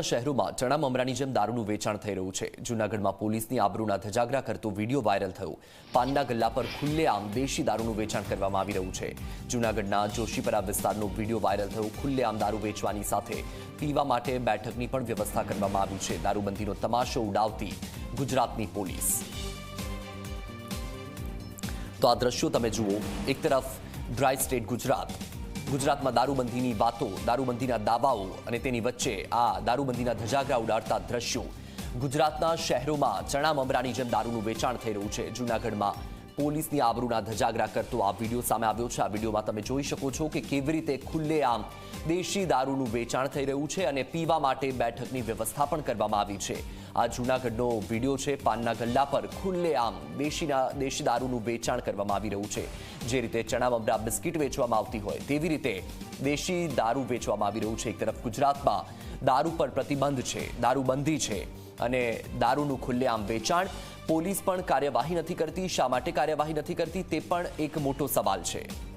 શહેરોમાં ચણા મમરાની જેમ દારૂનું વેચાણ થઈ રહ્યું છે. જૂનાગઢમાં પોલીસની આબરૂના ધજાગરા કરતો વીડિયો વાયરલ થયો. પાનના ગલ્લા પર ખુલ્લેઆમ દેશી દારૂનું વેચાણ કરવામાં આવી રહ્યું છે. જૂનાગઢના જોશીપરા વિસ્તારનો વીડિયો વાયરલ થયો. ખુલ્લેઆમ દારૂ વેચવાની સાથે પીવા માટે બેઠકની પણ વ્યવસ્થા કરવામાં આવી છે. દારૂબંધીનો તમાશો ઉડાવતી ગુજરાતની પોલીસ. તો આ દ્રશ્યો તમે જુઓ. એક તરફ ડ્રાય સ્ટેટ ગુજરાત ગુજરાતમાં દારૂબંધીની વાતો, દારૂબંધીના દાવાઓ અને તેની વચ્ચે આ દારૂબંધીના ધજાગરા ઉડાડતા દ્રશ્યો. ગુજરાતના શહેરોમાં ચણા મમરાની જેમ દારૂનું વેચાણ થઈ રહ્યું છે. જૂનાગઢમાં પોલીસની આબરૂના ધજાગરા કરતો આ વીડિયો સામે આવ્યો છે. આ વિડીયોમાં તમે જોઈ શકો છો કે કેવી રીતે ખુલ્લેઆમ દેશી દારૂનું વેચાણ થઈ રહ્યું છે અને પીવા માટે બેઠકની વ્યવસ્થા પણ કરવામાં આવી છે. આ જૂનાગઢનો વીડિયો છે, પાનના ગલ્લા પર ખુલ્લેઆમ દેશીના, દેશી દારૂનું વેચાણ કરવામાં આવી રહ્યું છે. જે રીતે ચણા મમરા બિસ્કિટ વેચવામાં આવતી હોય, તેવી રીતે દેશી દારૂ વેચવામાં આવી રહ્યું છે. એક તરફ ગુજરાતમાં દારૂ પર પ્રતિબંધ છે, દારૂબંધી છે અને દારૂનું ખુલ્લેઆમ વેચાણ. પોલીસ પણ કાર્યવાહી નથી કરતી. શા માટે કાર્યવાહી નથી કરતી? તે પણ એક મોટો સવાલ છે.